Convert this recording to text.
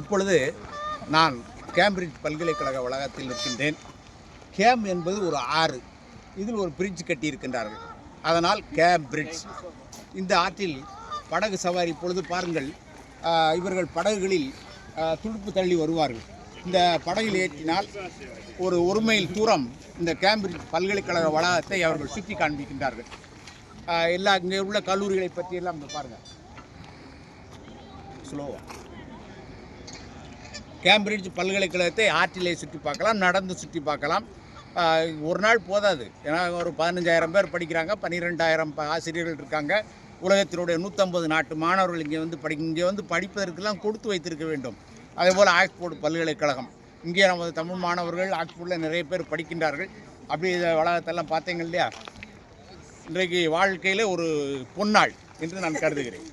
இப்பொழுது நான் கேம்பிரிட்ஜ் பல்கலைக்கழக வளாகத்தில் இருக்கின்றேன் கேம் என்பது ஒரு ஆறு. இதில் ஒரு பிரிட்ஜ் கட்டியிருக்கின்றார்கள். அதனால் கேம்பிரிட்ஜ். இந்த ஆற்றில் படகு சவாரி இப்பொழுது பாருங்கள் இவர்கள் படகுகளில் துடுப்பு தள்ளி வருவார்கள். இந்த படகில் ஏற்றினால் ஒரு ஒரு மைல் தூரம் இந்த கேம்பிரிட்ஜ் பல்கலைக்கழக வளாகத்தை அவர்கள் சுற்றி காண்பிக்கின்றார்கள். எல்லா இங்கே உள்ள கல்லூரிகளை பற்றியெல்லாம் பாருங்கள் ஸ்லோவா கேம்பிரிட்ஜ் பல்கலைக்கழகத்தை ஆற்றிலே சுற்றி பார்க்கலாம் நடந்து சுற்றி பார்க்கலாம். ஒரு நாள் போதாது. ஏன்னா ஒரு பதினஞ்சாயிரம் பேர் படிக்கிறாங்க பன்னிரெண்டாயிரம் ஆசிரியர்கள் இருக்காங்க. உலகத்தினுடைய நூற்றம்பது நாட்டு மாணவர்கள் இங்கே வந்து படி இங்கே வந்து படிப்பதற்கெல்லாம் கொடுத்து வைத்திருக்க வேண்டும். அதேபோல் ஆக்ஸ்போர்ட் பல்கலைக்கழகம். இங்கே நமது தமிழ் மாணவர்கள் ஆக்ஸ்போர்டில் நிறைய பேர் படிக்கின்றார்கள். அப்படி இந்த வளாகத்தெல்லாம் பார்த்தீங்க இல்லையா? இன்றைக்கு வாழ்க்கையில் ஒரு பொன்னாள் என்று நான் கருதுகிறேன்.